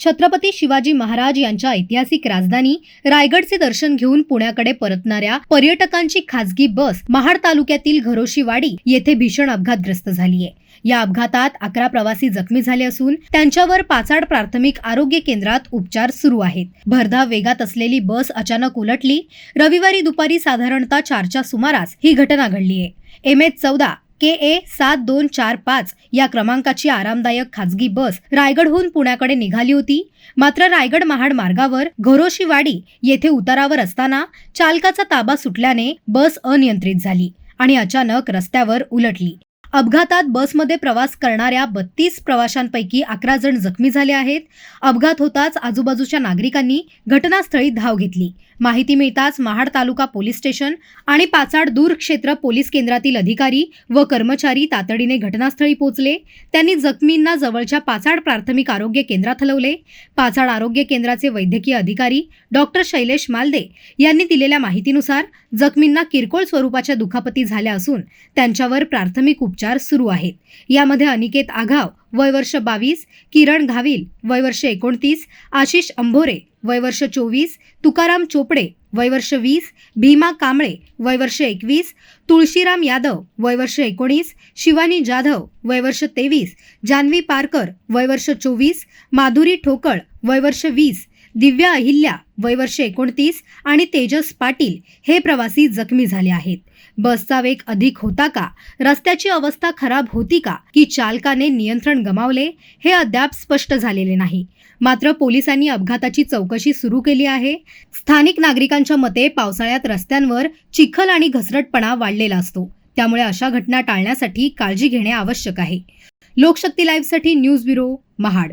छत्रपती शिवाजी महाराज यांच्या ऐतिहासिक राजधानी रायगडचे दर्शन घेऊन पुण्याकडे परतणाऱ्या पर्यटकांची खासगी बस महाड तालुक्यातील घरोशीवाडी येथे भीषण अपघातग्रस्त झालीये. या अपघातात अकरा प्रवासी जखमी झाले असून त्यांच्यावर पाचाड प्राथमिक आरोग्य केंद्रात उपचार सुरू आहेत. भरधाव वेगात असलेली बस अचानक उलटली. रविवारी दुपारी साधारणतः चारच्या सुमारास ही घटना घडलीये. एम एच चौदा के ए सात दोन चार पाच या क्रमांकाची आरामदायक खाजगी बस रायगडहून पुण्याकडे निघाली होती. मात्र रायगड महाड मार्गावर घोरोशीवाडी येथे उतारावर असताना चालकाचा ताबा सुटल्याने बस अनियंत्रित झाली आणि अचानक रस्त्यावर उलटली. अपघातात बसमध्ये प्रवास करणाऱ्या बत्तीस प्रवाशांपैकी अकरा जण जखमी झाले आहेत. अपघात होताच आजूबाजूच्या नागरिकांनी घटनास्थळी धाव घेतली. माहिती मिळताच महाड तालुका पोलीस स्टेशन आणि पाचाड दूर क्षेत्र पोलीस केंद्रातील अधिकारी व कर्मचारी तातडीने घटनास्थळी पोहोचले. त्यांनी जखमींना जवळच्या पाचाड प्राथमिक आरोग्य केंद्रात हलवले. पाचाड आरोग्य केंद्राचे वैद्यकीय अधिकारी डॉक्टर शैलेश मालदे यांनी दिलेल्या माहितीनुसार जखमींना किरकोळ स्वरूपाच्या दुखापती झाल्या असून त्यांच्यावर प्राथमिक उपचार सुरू आहेत. यामध्ये अनिकेत आघाव वय वर्ष बावीस किरण घाविल वय वर्ष एकोणतीस आशिष अंभोरे वय वर्ष चोवीस तुकाराम चोपडे वय वर्ष वीस भीमा कांबळे वय वर्ष एकवीस तुळशीराम यादव वय वर्ष एकोणीस शिवानी जाधव वय वर्ष तेवीस जान्हवी पारकर वय वर्ष चोवीस माधुरी ठोकळ वय वर्ष वीस दिव्या अहिल्या वयवर्ष एकोणतीस आणि तेजस पाटील हे प्रवासी जखमी झाले आहेत. बसचा वेग अधिक होता का? रस्त्याची अवस्था खराब होती का? की चालकाने नियंत्रण गमावले? हे अद्याप स्पष्ट झालेले नाही. मात्र पोलिसांनी अपघाताची चौकशी सुरू केली आहे. स्थानिक नागरिकांच्या मते पावसाळ्यात रस्त्यांवर चिखल आणि घसरटपणा वाढलेला असतो. त्यामुळे अशा घटना टाळण्यासाठी काळजी घेणे आवश्यक आहे. लोकशक्ती लाईव्हसाठी न्यूज ब्युरो महाड.